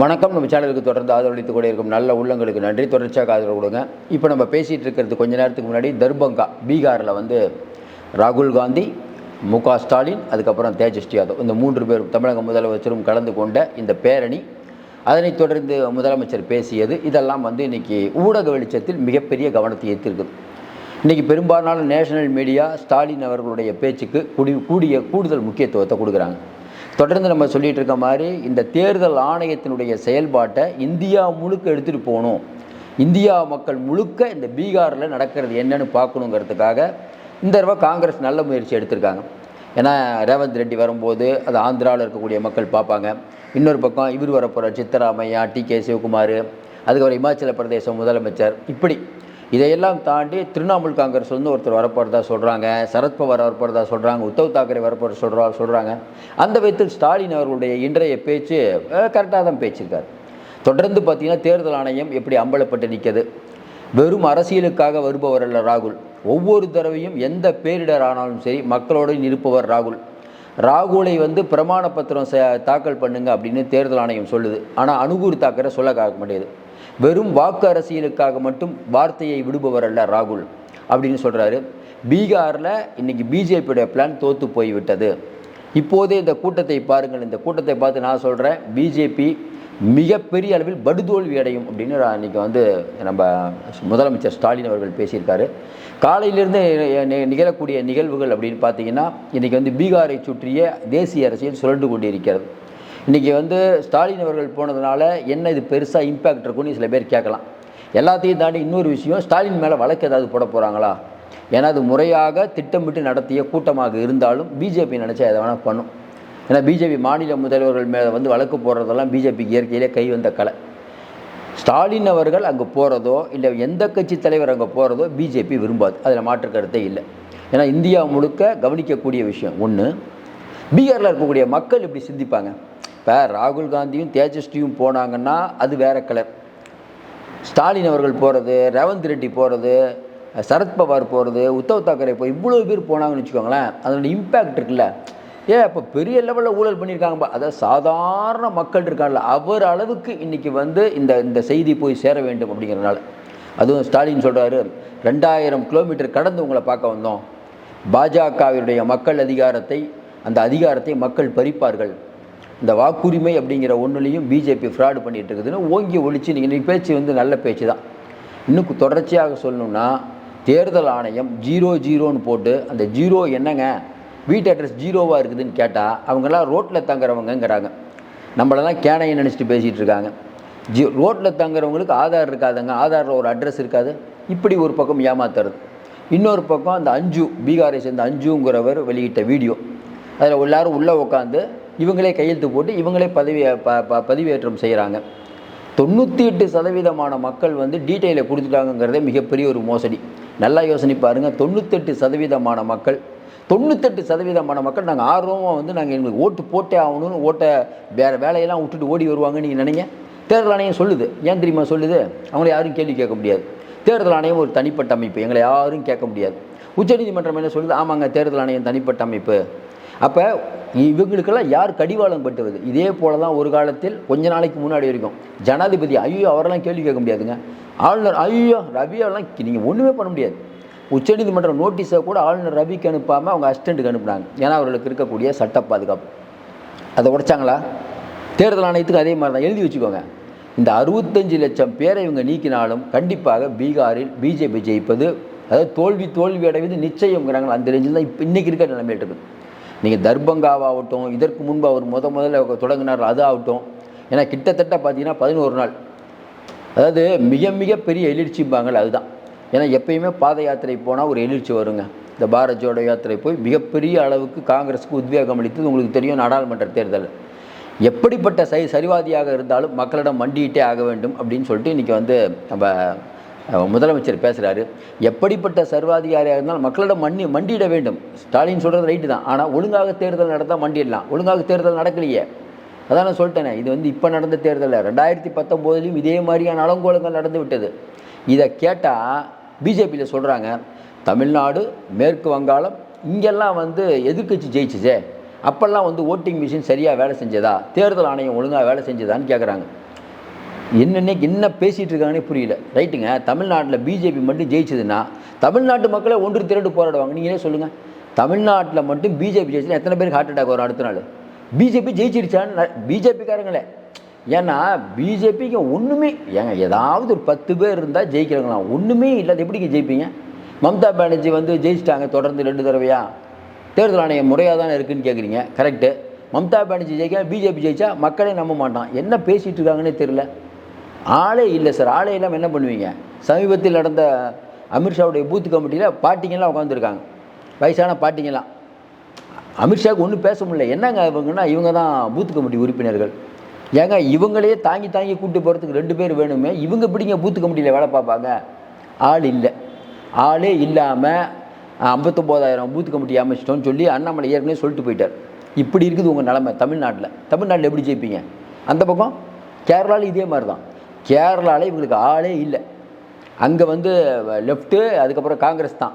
வணக்கம். நம்ம சேனலுக்கு தொடர்ந்து ஆதரவளித்து கூட இருக்கும் நல்ல உள்ளங்களுக்கு நன்றி. தொடர்ச்சியாக ஆதரவு கொடுங்க. இப்போ நம்ம பேசிகிட்டு இருக்கிறது கொஞ்ச நேரத்துக்கு முன்னாடி தர்பங்கா பீகாரில் வந்து ராகுல் காந்தி மு க ஸ்டாலின் அதுக்கப்புறம் தேஜஸ்வி யாதவ். இந்த மூன்று பேரும் தமிழக முதலமைச்சரும் கலந்து கொண்ட இந்த பேரணி அதனைத் தொடர்ந்து முதலமைச்சர் பேசியது. இதெல்லாம் வந்து இன்றைக்கி ஊடக வெளிச்சத்தில் மிகப்பெரிய கவனத்தை ஈர்த்திருக்குது இன்றைக்கி பெரும்பாலான நேஷனல் மீடியா ஸ்டாலின் அவர்களுடைய பேச்சுக்கு கூடி கூடிய கூடுதல் முக்கியத்துவத்தை கொடுக்குறாங்க. தொடர்ந்து நம்ம சொல்லிகிட்டு இருக்க மாதிரி இந்த தேர்தல் ஆணையத்தினுடைய செயல்பாட்டை இந்தியா முழுக்க எடுத்துகிட்டு போகணும். இந்தியா மக்கள் முழுக்க இந்த பீகாரில் நடக்கிறது என்னன்னு பார்க்கணுங்கிறதுக்காக இந்த தடவை காங்கிரஸ் நல்ல முயற்சி எடுத்திருக்காங்க. ஏன்னா ரேவந்த் ரெட்டி வரும்போது அது ஆந்திராவில் இருக்கக்கூடிய மக்கள் பார்ப்பாங்க. இன்னொரு பக்கம் இவர் வரப்போகிற சித்தராமையா டி கே சிவகுமார் அதுக்கப்புறம் இமாச்சல பிரதேச முதலமைச்சர். இப்படி இதையெல்லாம் தாண்டி திரிணாமுல் காங்கிரஸ் வந்து ஒருத்தர் வரப்போகிறதா சொல்கிறாங்க சரத்பவார் வரப்போகிறதா சொல்கிறாங்க உத்தவ் தாக்கரே வரப்போகிற சொல்கிறா சொல்கிறாங்க அந்த விதத்தில் ஸ்டாலின் அவர்களுடைய இன்றைய பேச்சு கரெக்டாக தான் பேச்சிருக்கார். தொடர்ந்து பார்த்தீங்கன்னா தேர்தல் ஆணையம் எப்படி அம்பலப்பட்டு நிற்கிறது? வெறும் அரசியலுக்காக வருபவர் அல்ல ராகுல். ஒவ்வொரு தடவையும் எந்த பேரிடர் ஆனாலும் சரி மக்களோடு இருப்பவர் ராகுல். ராகுலை வந்து பிரமாண பத்திரம் ச தாக்கல் பண்ணுங்க அப்படின்னு தேர்தல் ஆணையம் சொல்லுது. ஆனால் அனுகூர் தாக்கரை சொல்ல காக்க முடியாது வெறும் வாக்கு அரசியலுக்காக மட்டும் வார்த்தையை விடுபவர் அல்ல ராகுல் அப்படின்னு சொல்கிறாரு பீகாரில் இன்னைக்கு பிஜேபியுடைய பிளான் தோற்று போய்விட்டது. இப்போதே இந்த கூட்டத்தை பாருங்கள். இந்த கூட்டத்தை பார்த்து நான் சொல்கிறேன் பிஜேபி மிகப்பெரிய அளவில் படுதோல்வி அடையும் அப்படின்னு இன்றைக்கி வந்து நம்ம முதலமைச்சர் ஸ்டாலின் அவர்கள் பேசியிருக்காரு. காலையிலிருந்து நிகழக்கூடிய நிகழ்வுகள் அப்படின்னு பார்த்தீங்கன்னா இன்றைக்கி வந்து பீகாரை சுற்றிய தேசிய அரசியல் சுழண்டு கொண்டிருக்கிறது. இன்றைக்கி வந்து ஸ்டாலின் அவர்கள் போனதுனால என்ன இது பெருசாக இம்பேக்ட் இருக்குன்னு சில பேர் கேட்கலாம். எல்லாத்தையும் தாண்டி இன்னொரு விஷயம் ஸ்டாலின் மேலே வழக்கு ஏதாவது போட போகிறாங்களா ஏன்னா அது முறையாக திட்டமிட்டு நடத்திய கூட்டமாக இருந்தாலும் பிஜேபி நினச்சா எதை வேணால் பண்ணும். ஏன்னா பிஜேபி மாநில முதல்வர்கள் மேலே வந்து வழக்கு போடுறதெல்லாம் பிஜேபிக்கு இயற்கையிலே கை வந்த கலை. ஸ்டாலின் அவர்கள் அங்கே போகிறதோ இல்லை எந்த கட்சி தலைவர் அங்கே போகிறதோ பிஜேபி விரும்பாது. அதில் மாற்று கருத்தே இல்லை. ஏன்னா இந்தியா முழுக்க கவனிக்கக்கூடிய விஷயம் ஒன்று பீகாரில் இருக்கக்கூடிய மக்கள் இப்படி சிந்திப்பாங்க. இப்போ ராகுல் காந்தியும் தேஜஸ்வியும் போனாங்கன்னா அது வேற கலர். ஸ்டாலின் அவர்கள் போகிறது ரேவந்த் ரெட்டி போகிறது சரத்பவார் போகிறது உத்தவ் தாக்கரே போய் இவ்வளோ பேர் போனாங்கன்னு வச்சுக்கோங்களேன் அதனோட இம்பேக்ட் இருக்குல்ல. ஏன் அப்போ பெரிய லெவலில் ஊழல் பண்ணியிருக்காங்கப்பா? அதாவது சாதாரண மக்கள் இருக்காங்கல்ல அவர் அளவுக்கு இன்றைக்கி வந்து இந்த இந்த செய்தி போய் சேர வேண்டும் அப்படிங்கிறதுனால. அதுவும் ஸ்டாலின் சொல்கிறாரு ரெண்டாயிரம் கிலோமீட்டர் கடந்து உங்களை பார்க்க வந்தோம். பாஜகவினுடைய மக்கள் அதிகாரத்தை அந்த அதிகாரத்தை மக்கள் பறிப்பார்கள். இந்த வாக்குரிமை அப்படிங்கிற ஒன்றுலையும் பிஜேபி ஃப்ராடு பண்ணிட்டு இருக்குதுன்னு ஓங்கி ஒழிச்சு நீங்கள் பேச்சு வந்து நல்ல பேச்சு தான். இன்னும் தொடர்ச்சியாக சொல்லணும்னா தேர்தல் ஆணையம் ஜீரோ ஜீரோன்னு போட்டு அந்த ஜீரோ என்னங்க? வீட்டு அட்ரஸ் ஜீரோவாக இருக்குதுன்னு கேட்டால் அவங்கெல்லாம் ரோட்டில் தங்குறவங்கங்கிறாங்க. நம்மளெல்லாம் கேனையை நினச்சிட்டு பேசிகிட்டு இருக்காங்க. ஜி ரோட்டில் தங்குறவங்களுக்கு ஆதார் இருக்காதுங்க. ஆதாரில் ஒரு அட்ரஸ் இருக்காது. இப்படி ஒரு பக்கம் ஏமாத்துறது. இன்னொரு பக்கம் அந்த அஞ்சு பீகாரை சேர்ந்த அஞ்சுங்கிறவர் வெளியிட்ட வீடியோ. அதில் எல்லாரும் உள்ளே உட்காந்து இவங்களே கையெழுத்து போட்டு இவங்களே பதவி ப ப- பதிவேற்றம் செய்கிறாங்க. தொண்ணூற்றி எட்டு சதவீதமான மக்கள் வந்து டீட்டெயிலை கொடுத்துட்டாங்கங்கிறதே மிகப்பெரிய ஒரு மோசடி. நல்லா யோசனை பாருங்கள் தொண்ணூத்தெட்டு சதவீதமான மக்கள் தொண்ணூத்தெட்டு சதவீதமான மக்கள் நாங்கள் ஆர்வமாக வந்து நாங்கள் எங்களுக்கு ஓட்டு போட்டே ஆகணும்னு ஓட்டை வேறு வேலையெல்லாம் விட்டுட்டு ஓடி வருவாங்கன்னு நீங்கள் நினைங்க. தேர்தல் ஆணையம் சொல்லுது. ஏன் தெரியுமா சொல்லுது? அவங்கள யாரும் கேள்வி கேட்க முடியாது. தேர்தல் ஆணையம் ஒரு தனிப்பட்ட அமைப்பு. எங்களை யாரும் கேட்க முடியாது. உச்சநீதிமன்றம் என்ன சொல்லுது? ஆமாங்க தேர்தல் ஆணையம் தனிப்பட்ட அமைப்பு. அப்போ இவங்களுக்கெல்லாம் யார் கடிவாளம் பட்டுவது இதே போல தான் ஒரு காலத்தில் கொஞ்ச நாளைக்கு முன்னாடி வரைக்கும் ஜனாதிபதி ஐயோ அவரெல்லாம் கேள்வி கேட்க முடியாதுங்க. ஆளுநர் ஐயோ ரவியெல்லாம் நீங்கள் ஒன்றுமே பண்ண முடியாது. உச்சநீதிமன்றம் நோட்டீஸை கூட ஆளுநர் ரவிக்கு அனுப்பாமல் அவங்க அசிஸ்டண்ட்டுக்கு அனுப்புனாங்க. ஏன்னா அவர்களுக்கு இருக்கக்கூடிய சட்ட பாதுகாப்பு. அதை உடைச்சாங்களா? தேர்தல் ஆணையத்துக்கு அதே மாதிரி தான் எழுதி வச்சுக்கோங்க. இந்த அறுபத்தஞ்சு லட்சம் பேரை இவங்க நீக்கினாலும் கண்டிப்பாக பீகாரில் பிஜேபி ஜெயிப்பது அதாவது தோல்வி தோல்வி அடைவது நிச்சயங்கிறாங்களா அந்த ரேஞ்சில் தான் இப்போ இன்றைக்கி இருக்க நிலைமையில் இருக்குது. நீங்கள் தர்பங்காவாகட்டும் இதற்கு முன்பு அவர் முத முதல்ல தொடங்கினார் அது ஆகட்டும். ஏன்னா கிட்டத்தட்ட பார்த்தீங்கன்னா பதினோரு நாள். அதாவது மிக மிக பெரிய எழுச்சிம்பாங்கள் அதுதான். ஏன்னா எப்பயுமே பாத யாத்திரை போனால் ஒரு எழுச்சி வருங்க. இந்த பாரத் ஜோடோ யாத்திரை போய் மிகப்பெரிய அளவுக்கு காங்கிரஸுக்கு உத்வேகம் அளித்தது உங்களுக்கு தெரியும் நாடாளுமன்ற தேர்தல். எப்படிப்பட்ட சரி சரிவாதியாக இருந்தாலும் மக்களிடம் மண்டியிட்டே ஆக வேண்டும் அப்படின்னு சொல்லிட்டு இன்றைக்கி வந்து நம்ம முதலமைச்சர் பேசுகிறாரு எப்படிப்பட்ட சர்வாதிகாரியாக இருந்தாலும் மக்களிடம் மண்ணி மண்டியிட வேண்டும். ஸ்டாலின் சொல்கிறது ரைட்டு தான். ஆனால் ஒழுங்காக தேர்தல் நடந்தால் மண்டிடலாம். ஒழுங்காக தேர்தல் நடக்கலையே. அதான் நான் சொல்லிட்டேனே. இது வந்து இப்போ நடந்த தேர்தலில். ரெண்டாயிரத்தி பத்தொம்போதுலேயும் இதே மாதிரியான அலங்கோலங்கள் நடந்து விட்டது. இதை கேட்டால் பிஜேபியில் சொல்கிறாங்க தமிழ்நாடு மேற்கு வங்காளம் இங்கெல்லாம் வந்து எதிர்கட்சி ஜெயிச்சுச்சே. அப்போல்லாம் வந்து ஓட்டிங் மிஷின் சரியாக வேலை செஞ்சதா? தேர்தல் ஆணையம் ஒழுங்காக வேலை செஞ்சதான்னு கேட்குறாங்க என்னென்ன என்ன பேசிகிட்டு இருக்காங்கன்னே புரியல. ரைட்டுங்க தமிழ்நாட்டில் பிஜேபி மட்டும் ஜெயிச்சதுன்னா தமிழ்நாட்டு மக்களை ஒன்று திரண்டு போராடுவாங்க. நீங்களே சொல்லுங்கள் தமிழ்நாட்டில் மட்டும் பிஜேபி ஜெயிச்சுன்னா எத்தனை பேருக்கு ஹார்ட் அட்டாக் வரும் அடுத்த நாள்? பிஜேபி ஜெயிச்சிருச்சான்னு பிஜேபிக்காரங்களே. ஏன்னா பிஜேபிக்கு ஒன்றுமே ஏங்க ஏதாவது ஒரு பத்து பேர் இருந்தால் ஜெயிக்கிறாங்களாம் ஒன்றுமே இல்லாத எப்படிங்க ஜெயிப்பீங்க? மம்தா பானர்ஜி வந்து ஜெயிச்சிட்டாங்க தொடர்ந்து ரெண்டு தடவையா? தேர்தல் ஆணையம் முறையாக தானே இருக்குன்னு கேட்குறீங்க கரெக்டு மம்தா பானர்ஜி ஜெயிக்க பிஜேபி ஜெயிச்சா மக்களே நம்ப மாட்டான். என்ன பேசிகிட்டு இருக்காங்கன்னே தெரில ஆளே இல்லை சார் ஆளே இல்லாமல் என்ன பண்ணுவீங்க? சமீபத்தில் நடந்த அமித்ஷாவுடைய பூத் கமிட்டியில் பாட்டிங்கெல்லாம் உட்காந்துருக்காங்க வயசான பாட்டிங்கெல்லாம். அமித்ஷாவுக்கு ஒன்றும் பேச முடியல. என்னங்க இவங்கன்னா இவங்க தான் பூத் கமிட்டி உறுப்பினர்கள். ஏங்க இவங்களே தாங்கி தாங்கி கூப்பிட்டு போகிறதுக்கு ரெண்டு பேர் வேணுமே? இவங்க பிடிங்க பூத்து கமிட்டியில் வேலை பார்ப்பாங்க? ஆள் இல்லை. ஆளே இல்லாமல் ஐம்பத்தொம்போதாயிரம் பூத்து கமிட்டி அமைச்சிட்டோம்னு சொல்லி அண்ணாமலை ஏற்கனவே சொல்லிட்டு போயிட்டார். இப்படி இருக்குது உங்கள் நிலமை தமிழ்நாட்டில். தமிழ்நாட்டில் எப்படி ஜெயிப்பீங்க? அந்த பக்கம்? கேரளாவில் இதே மாதிரி தான் கேரளாவில் இவங்களுக்கு ஆளே இல்லை. அங்கே வந்து லெஃப்ட்டு அதுக்கப்புறம் காங்கிரஸ் தான்.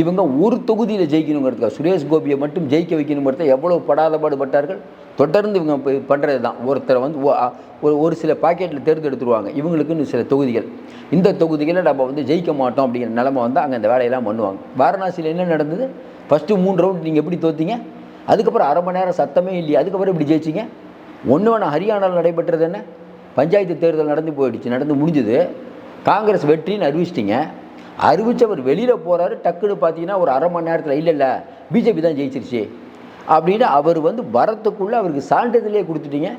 இவங்க ஒரு தொகுதியில் ஜெயிக்கணுங்கிறதுக்காக சுரேஷ் கோபியை மட்டும் ஜெயிக்க வைக்கணுங்கிறத எவ்வளோ படாத பாடுபட்டார்கள் தொடர்ந்து இவங்க பண்ணுறது தான் ஒருத்தரை வந்து ஒரு ஒரு சில பாக்கெட்டில் தேர்ந்தெடுத்துருவாங்க. இவங்களுக்குன்னு சில தொகுதிகள். இந்த தொகுதிகளை நம்ம வந்து ஜெயிக்க மாட்டோம் அப்படிங்கிற நிலமை வந்து அங்கே அந்த வேலையெல்லாம் பண்ணுவாங்க. வாரணாசியில் என்ன நடந்தது? ஃபஸ்ட்டு மூணு ரவுண்ட் நீங்கள் எப்படி தோத்தீங்க? அதுக்கப்புறம் அரை மணி நேரம் சத்தமே இல்லையா. அதுக்கப்புறம் இப்படி ஜெயிச்சிங்க? ஒன்று வேணா ஹரியானாவில் நடைபெற்றது என்ன? பஞ்சாயத்து தேர்தல் நடந்து போயிடுச்சு. நடந்து முடிஞ்சுது. காங்கிரஸ் வெற்றின்னு அறிவிச்சிட்டிங்க. அறிவிச்சவர் வெளியில் போகிறாரு டக்குன்னு பார்த்தீங்கன்னா ஒரு அரை மணி நேரத்தில் இல்லை இல்லை. பிஜேபி தான் ஜெயிச்சிருச்சு. அப்படின்னு அவர் வந்து வரத்துக்குள்ளே அவருக்கு சான்றிதழே கொடுத்துட்டீங்க.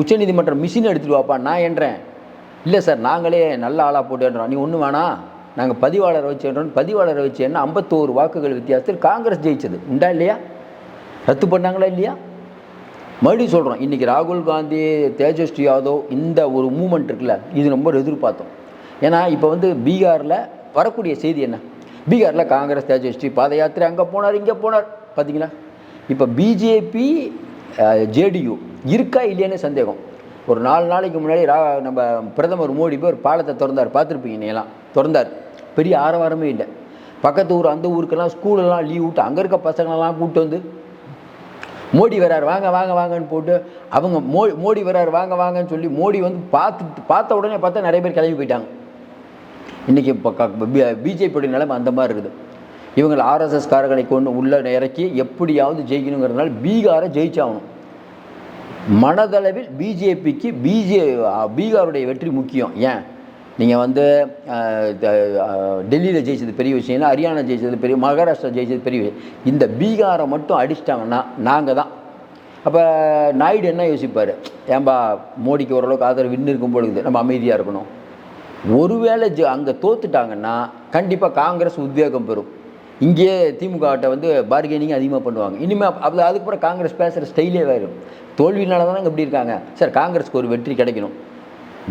உச்சநீதிமன்றம் மிஷின் எடுத்துகிட்டு வாப்பா நான் என்றேன். இல்லை சார் நாங்களே நல்ல ஆளாக போட்டுன்றோம். நீ ஒன்று வேணாம் நாங்கள் பதிவாளரை வச்சுன்றோம் பதிவாளரை வச்சு என்ன ஐம்பத்தோரு வாக்குகள் வித்தியாசத்தில் காங்கிரஸ் ஜெயிச்சது. உண்டா இல்லையா? ரத்து பண்ணாங்களா இல்லையா? மறுபடியும் சொல்கிறோம் இன்றைக்கி ராகுல் காந்தி தேஜஸ்வி யாதவ் இந்த ஒரு மூமெண்ட் இருக்குல்ல இது ரொம்ப எதிர்பார்த்தோம். ஏன்னா இப்போ வந்து பீகாரில் வரக்கூடிய செய்தி என்ன? பீகாரில் காங்கிரஸ் தேஜஸ்வி பாத யாத்திரை அங்கே போனார் இங்கே போனார். பார்த்தீங்களா இப்போ பிஜேபி ஜேடியு இருக்கா இல்லையானே சந்தேகம். ஒரு நாலு நாளைக்கு முன்னாடி ரா நம்ம பிரதமர் மோடி போய் ஒரு பாலத்தை திறந்தார். பார்த்துருப்பீங்க நீங்களாம் திறந்தார். பெரிய ஆரவாரமே இல்லை. பக்கத்து ஊர் அந்த ஊருக்கெல்லாம் ஸ்கூலெல்லாம் லீவ் விட்டு அங்கே இருக்க பசங்களெல்லாம் கூப்பிட்டு வந்து மோடி வரார் வாங்க வாங்க வாங்கன்னு போட்டு அவங்க மோ மோடி வரார் வாங்க வாங்கன்னு சொல்லி மோடி வந்து பார்த்து பார்த்த உடனே பார்த்தா நிறைய பேர் கிளம்பி போயிட்டாங்க. இன்றைக்கி இப்போ பிஜேபியோட நிலைமை அந்த மாதிரி இருக்குது. இவங்களை ஆர்எஸ்எஸ் காரர்களை கொண்டு உள்ள இறக்கி எப்படியாவது ஜெயிக்கணுங்கிறதுனால பீகாரை ஜெயிச்சாகணும். மனதளவில் பிஜேபிக்கு பிஜே பீகாருடைய வெற்றி முக்கியம். ஏன்? நீங்கள் வந்து டெல்லியில் ஜெயிச்சது பெரிய விஷயம்னா ஹரியானா ஜெயிச்சது பெரிய மகாராஷ்டிரா ஜெயிச்சது பெரிய விஷயம். இந்த பீகாரை மட்டும் அடிச்சிட்டாங்கன்னா நாங்கள் தான். அப்போ நாயுடு என்ன யோசிப்பார்? ஏன்பா மோடிக்கு ஓரளவுக்கு ஆதரவு இன்னும் இருக்கும் பொழுது நம்ம அமைதியாக இருக்கணும். ஒருவேளை ஜ அங்கே தோத்துட்டாங்கன்னா கண்டிப்பாக காங்கிரஸ் உத்வேகம் பெறும். இங்கேயே திமுகட்ட வந்து பார்கெனிங் அதிகமாக பண்ணுவாங்க. இனிமேல் அது அதுக்கப்புறம் காங்கிரஸ் பேசுகிற ஸ்டைலே வேறு. தோல்வினால தானே இப்படி இருக்காங்க. சார் காங்கிரஸ்க்கு ஒரு வெற்றி கிடைக்கணும்.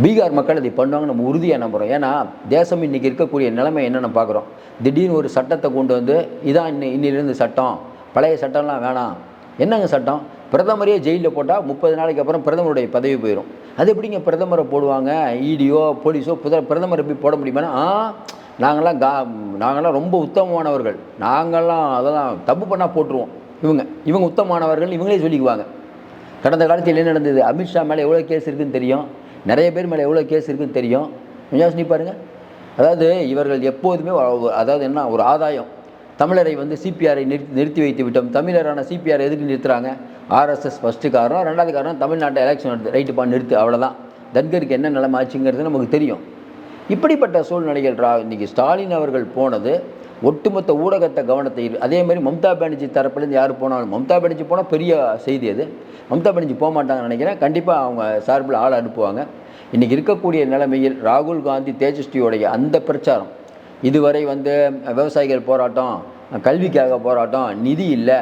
பீகார் மக்கள் அதை பண்ணுவாங்க நம்ம உறுதியாக நம்புகிறோம் ஏன்னா தேசம் இன்றைக்கி இருக்கக்கூடிய நிலைமை என்னென்னு பார்க்குறோம் திடீர்னு ஒரு சட்டத்தை கொண்டு வந்து இதான் இன்னி இன்னிலிருந்து சட்டம். பழைய சட்டம்லாம் வேணாம். என்னங்க சட்டம்? பிரதமரையே ஜெயிலில் போட்டால் முப்பது நாளைக்கு அப்புறம் பிரதமருடைய பதவி போயிடும் அது எப்படிங்க பிரதமரை போடுவாங்க? இடியோ போலீஸோ புத பிரதமரை போய் போட முடியுமானா நாங்கள்லாம் நாங்களாம் கா நாங்கள்லாம் ரொம்ப உத்தமமானவர்கள். நாங்கள்லாம் அதெல்லாம் தப்பு பண்ணால் போட்டுருவோம். இவங்க இவங்க உத்தமமானவர்கள் இவங்களே சொல்லிக்குவாங்க. கடந்த காலத்தில் என்ன நடந்தது? அமித்ஷா மேலே எவ்வளோ கேஸ் இருக்குன்னு தெரியும். நிறைய பேர் மேலே எவ்வளோ கேஸ் இருக்குன்னு தெரியும். கொஞ்சம் யோசனை பாருங்கள் அதாவது இவர்கள் எப்போதுமே அதாவது என்ன ஒரு ஆதாயம். தமிழரை வந்து சிபிஆரை நிறுத்தி நிறுத்தி வைத்து விட்டோம். தமிழரான சிபிஆர் எதுக்கு நிறுத்துறாங்க? ஆர்எஸ்எஸ் ஃபஸ்ட்டு காரணம். ரெண்டாவது காரணம் தமிழ்நாட்டை எலெக்ஷன் ரைட்டு ரைட்டுப்பா நிறுத்து அவ்வளோதான் தன்கருக்கு என்ன நிலைமை ஆச்சுங்கிறது நமக்கு தெரியும். இப்படிப்பட்ட சூழ்நிலைகள் ரா ஸ்டாலின் அவர்கள் போனது ஒட்டுமொத்த ஊடகத்தை கவனத்தை அதே மாதிரி மம்தா பானர்ஜி தரப்புலேருந்து யார் போனாலும் மம்தா பானர்ஜி போனால் பெரிய செய்தி அது. மம்தா பானர்ஜி போக மாட்டாங்கன்னு நினைக்கிறேன். கண்டிப்பாக அவங்க சார்பில் ஆள் அனுப்புவாங்க. இன்றைக்கி இருக்கக்கூடிய நிலைமையில் ராகுல் காந்தி தேஜஸ்வியோடைய அந்த பிரச்சாரம் இதுவரை வந்து விவசாயிகள் போராட்டம் கல்விக்காக போராட்டம் நிதி இல்லை.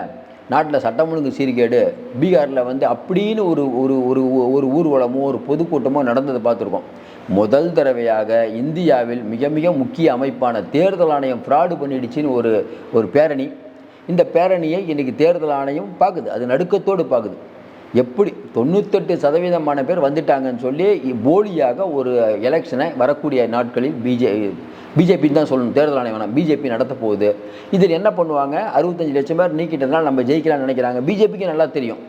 நாட்டில் சட்டம் ஒழுங்கு சீர்கேடு பீகாரில் வந்து அப்படின்னு ஒரு ஒரு ஒரு ஒரு ஊர்வலமோ ஒரு பொதுக்கூட்டமோ நடந்ததை பார்த்துருக்கோம். முதல் தடவையாக இந்தியாவில் மிக மிக முக்கிய அமைப்பான தேர்தல் ஆணையம் ஃப்ராடு பண்ணிடுச்சின்னு ஒரு ஒரு பேரணி. இந்த பேரணியை இன்றைக்கி தேர்தல் ஆணையம் பார்க்குது. அது நடுக்கத்தோடு பார்க்குது. எப்படி தொண்ணூத்தெட்டு சதவீதமான பேர் வந்துட்டாங்கன்னு சொல்லி போலியாக ஒரு எலெக்ஷனை வரக்கூடிய நாட்களில் பிஜே பிஜேபின்னு தான் சொல்லணும். தேர்தல் ஆணையம் வேணாம். பிஜேபி நடத்த போகுது. இதில் என்ன பண்ணுவாங்க? அறுபத்தஞ்சு லட்சம் பேர் நீக்கிட்டதுனால நம்ம ஜெயிக்கலாம்னு நினைக்கிறாங்க. பிஜேபிக்கு நல்லா தெரியும்.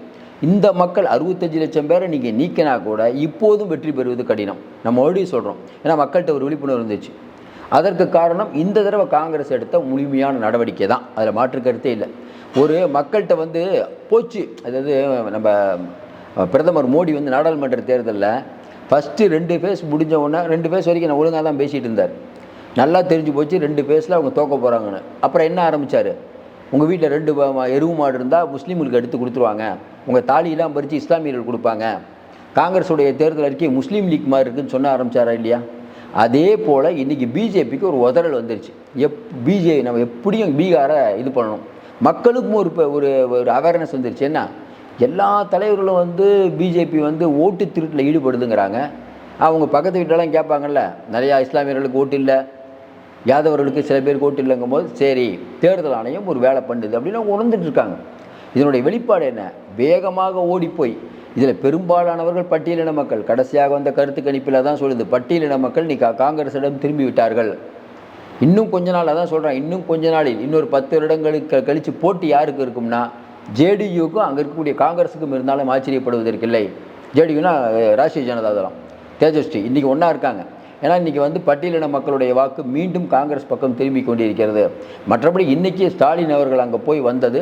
இந்த மக்கள் அறுபத்தஞ்சு லட்சம் பேரை நீங்கள் நீக்கினா கூட இப்போதும் வெற்றி பெறுவது கடினம். நம்ம மறுபடியும் சொல்கிறோம் ஏன்னா மக்கள்கிட்ட ஒரு விழிப்புணர்வு இருந்துச்சு. அதற்கு காரணம் இந்த தடவை காங்கிரஸ் எடுத்த முழுமையான நடவடிக்கை தான். அதில் மாற்று கருத்தே இல்லை. ஒரு மக்கள்கிட்ட வந்து போச்சு. அதாவது நம்ம பிரதமர் மோடி வந்து நாடாளுமன்ற தேர்தலில் ஃபஸ்ட்டு ரெண்டு ஃபேஸ் முடிஞ்ச உடனே ரெண்டு ஃபேஸ் வரைக்கும் நான் ஒழுங்காக தான் பேசிகிட்டு இருந்தார். நல்லா தெரிஞ்சு போச்சு ரெண்டு ஃபேஸில் அவங்க தோக்க போகிறாங்கன்னு அப்புறம் என்ன ஆரம்பித்தார் உங்கள் வீட்டில் ரெண்டு எருவு மாடு இருந்தால் முஸ்லீம்களுக்கு எடுத்து கொடுத்துருவாங்க. உங்கள் தாலியெல்லாம் பறித்து இஸ்லாமியர்கள் கொடுப்பாங்க. காங்கிரஸுடைய தேர்தல் அறிக்கை முஸ்லீம் லீக் மாதிரி இருக்குன்னு சொன்ன ஆரம்பித்தாரா இல்லையா? அதே போல் இன்றைக்கி பிஜேபிக்கு ஒரு உதறல் வந்துருச்சு. எப் பிஜே நம்ம எப்படியும் பீகாரை இது பண்ணணும். மக்களுக்கும் ஒரு ப- ஒரு ஒரு அவேர்னஸ் வந்துருச்சு. என்ன? எல்லா தலைவர்களும் வந்து பிஜேபி வந்து ஓட்டு திருட்டில் ஈடுபடுதுங்கிறாங்க. அவங்க பக்கத்து வீட்டிலலாம் கேட்பாங்கல்ல நிறையா இஸ்லாமியர்களுக்கு ஓட்டு இல்லை யாதவர்களுக்கு சில பேருக்கு ஓட்டு இல்லைங்கும் போது சரி தேர்தல் ஆணையம் ஒரு வேலை பண்ணுது அப்படின்னு அவங்க உணர்ந்துட்டுருக்காங்க. இதனுடைய வெளிப்பாடு என்ன? வேகமாக ஓடிப்போய் இதில் பெரும்பாலானவர்கள் பட்டியலின மக்கள் கடைசியாக வந்த கருத்து கணிப்பில் தான் சொல்லுது பட்டியலின மக்கள் நீ காங்கிரஸிடம் திரும்பி விட்டார்கள் இன்னும் கொஞ்ச நாள் அதான் சொல்கிறேன் இன்னும் கொஞ்ச நாளில் இன்னொரு பத்து வருடங்களுக்கு கழித்து கழிச்சு போட்டி யாருக்கு இருக்கும்னா ஜேடியுக்கும் அங்கே இருக்கக்கூடிய காங்கிரஸுக்கும் இருந்தாலும் ஆச்சரியப்படுவதற்கில்லை. ஜேடியுனா ராஷ்டிரிய ஜனதா தளம் தேஜஸ்வி இன்றைக்கி ஒன்றா இருக்காங்க. ஏன்னா இன்றைக்கி வந்து பட்டியலின மக்களுடைய வாக்கு மீண்டும் காங்கிரஸ் பக்கம் திரும்பி கொண்டிருக்கிறது. மற்றபடி இன்றைக்கி ஸ்டாலின் அவர்கள் அங்கே போய் வந்தது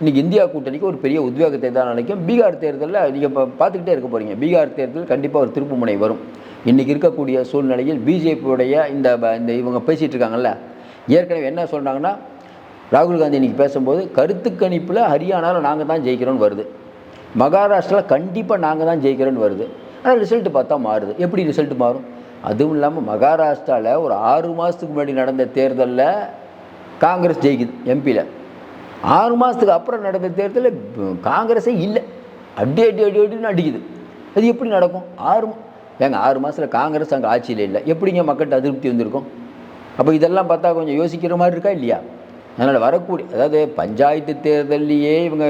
இன்றைக்கி இந்தியா கூட்டணிக்கு ஒரு பெரிய உத்வேகத்தை தான் நினைக்கும் பீகார் தேர்தலில் நீங்கள் இப்போ பார்த்துக்கிட்டே இருக்க போகிறீங்க பீகார் தேர்தல் கண்டிப்பாக ஒரு திருப்புமுனை வரும். இன்றைக்கி இருக்கக்கூடிய சூழ்நிலையில் பிஜேபியுடைய இந்த இந்த இவங்க பேசிகிட்டு இருக்காங்கல்ல ஏற்கனவே என்ன சொல்கிறாங்கன்னா ராகுல் காந்தி இன்றைக்கி பேசும்போது கருத்து கணிப்பில் ஹரியானாவில் நாங்கள் தான் ஜெயிக்கிறோன்னு வருது. மகாராஷ்டிராவில் கண்டிப்பாக நாங்கள் தான் ஜெயிக்கிறோன்னு வருது. ஆனால் ரிசல்ட்டு பார்த்தா மாறுது. எப்படி ரிசல்ட் மாறும்? அதுவும் இல்லாமல் மகாராஷ்டிராவில் ஒரு ஆறு மாதத்துக்கு முன்னாடி நடந்த தேர்தலில் காங்கிரஸ் ஜெயிக்குது எம்பியில் ஆறு மாதத்துக்கு அப்புறம் நடந்த தேர்தலில் காங்கிரஸே இல்லை. அடி அடி அடி அடின்னு அடிக்குது. அது எப்படி நடக்கும்? ஆறு ஏங்க ஆறு மாதத்தில் காங்கிரஸ் அங்கே ஆட்சியில் இல்லை. எப்படிங்க மக்கள்கிட்ட அதிருப்தி வந்திருக்கும்? அப்போ இதெல்லாம் பார்த்தா கொஞ்சம் யோசிக்கிற மாதிரி இருக்கா இல்லையா? அதனால் வரக்கூடிய அதாவது பஞ்சாயத்து தேர்தல்லையே இவங்க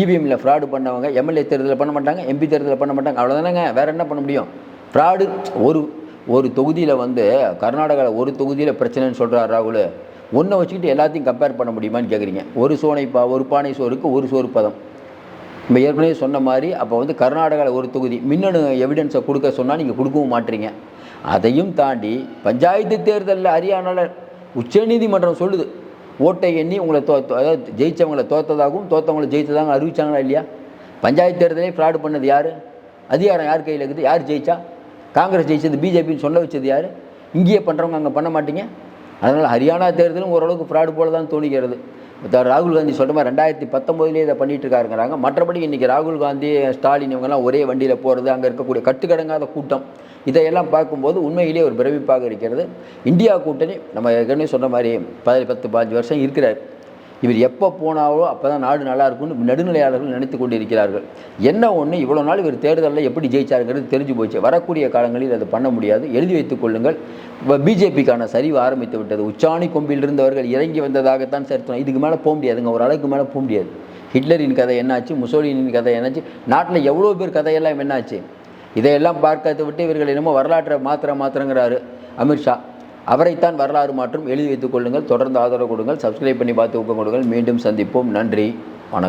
இவிஎம்மில் ஃப்ராடு பண்ணவங்க எம்எல்ஏ தேர்தலில் பண்ண மாட்டாங்க எம்பி தேர்தலில் பண்ண மாட்டாங்க அவ்வளோதானங்க வேறு என்ன பண்ண முடியும்? ஃப்ராடு ஒரு ஒரு தொகுதியில் வந்து கர்நாடகாவில் ஒரு தொகுதியில் பிரச்சனைன்னு சொல்கிறார் ராகுல். ஒன்றை வச்சுக்கிட்டு எல்லாத்தையும் கம்பேர் பண்ண முடியுமான்னு கேட்குறீங்க ஒரு சோனை பா ஒரு பானை சோறுக்கு ஒரு சோறு பதம். நம்ம ஏற்கனவே சொன்ன மாதிரி அப்போ வந்து கர்நாடகாவில் ஒரு தொகுதி மின்னணு எவிடன்ஸை கொடுக்க சொன்னால் நீங்கள் கொடுக்கவும் மாட்டீங்க. அதையும் தாண்டி பஞ்சாயத்து தேர்தலில் ஹரியானாவில் உச்சநீதிமன்றம் சொல்லுது. ஓட்டை எண்ணி உங்களை தோ அதாவது ஜெயித்தவங்களை தோத்ததாகவும் தோத்தவங்களை ஜெயித்ததாகவும் அறிவிச்சாங்களா இல்லையா? பஞ்சாயத்து தேர்தலே ஃப்ராடு பண்ணது யார்? அதிகாரம் யார் கையில் இருக்குது? யார் ஜெயிச்சா? காங்கிரஸ் ஜெயிச்சது பிஜேபின்னு சொல்ல வச்சது யார்? இங்கேயே பண்ணுறவங்க அங்கே பண்ண மாட்டீங்க? அதனால் ஹரியானா தேர்தலும் ஓரளவுக்கு ஃப்ராடு போல தான் தோணுகிறது ராகுல் காந்தி சொல்கிற மாதிரி ரெண்டாயிரத்தி பத்தொம்போதுலேயே இதை பண்ணிட்டு இருக்காருங்கிறாங்க மற்றபடி இன்றைக்கி ராகுல் காந்தி ஸ்டாலின் இவங்கெல்லாம் ஒரே வண்டியில் போகிறது அங்கே இருக்கக்கூடிய கட்டுக்கடங்காத கூட்டம் இதையெல்லாம் பார்க்கும்போது உண்மையிலேயே ஒரு பிரமிப்பாக இருக்கிறது. இந்தியா கூட்டணி நம்ம ஏற்கனவே சொன்ன மாதிரி பதினெட்டு பத்து பாஞ்சு வருஷம் இருக்கிறார். இவர் எப்போ போனாலோ அப்போ தான் நாடு நல்லா இருக்கும்னு நடுநிலையாளர்கள் நினைத்து கொண்டு இருக்கிறார்கள் என்ன ஒன்று இவ்வளோ நாள் இவர் தேர்தலில் எப்படி ஜெயிச்சாருங்கிறது தெரிஞ்சு போச்சு. வரக்கூடிய காலங்களில் அதை பண்ண முடியாது. எழுதி வைத்துக் கொள்ளுங்கள். பிஜேபிக்கான சரிவு ஆரம்பித்து விட்டது. உச்சாணி கொம்பில் இருந்தவர்கள் இறங்கி வந்ததாகத்தான் சரித்திரம் இதுக்கு மேலே போக முடியாதுங்க. ஒரு அளவுக்கு மேலே போக முடியாது. ஹிட்லரின் கதை என்னாச்சு? முசோலினின் கதை என்னாச்சு? நாட்டில் எவ்வளோ பேர் கதையெல்லாம் என்னாச்சு? இதையெல்லாம் பார்க்கறதை விட்டு இவர்கள் என்னமோ வரலாற்றை மாத்திர மாத்திரங்கிறாரு அமித்ஷா. அவரைத்தான் வரலாறு மாற்றும் எழுதி வைத்துக் கொள்ளுங்கள் தொடர்ந்து ஆதரவு கொடுங்கள் சப்ஸ்கிரைப் பண்ணி பார்த்து ஊக்கம் கொடுங்கள். மீண்டும் சந்திப்போம். நன்றி.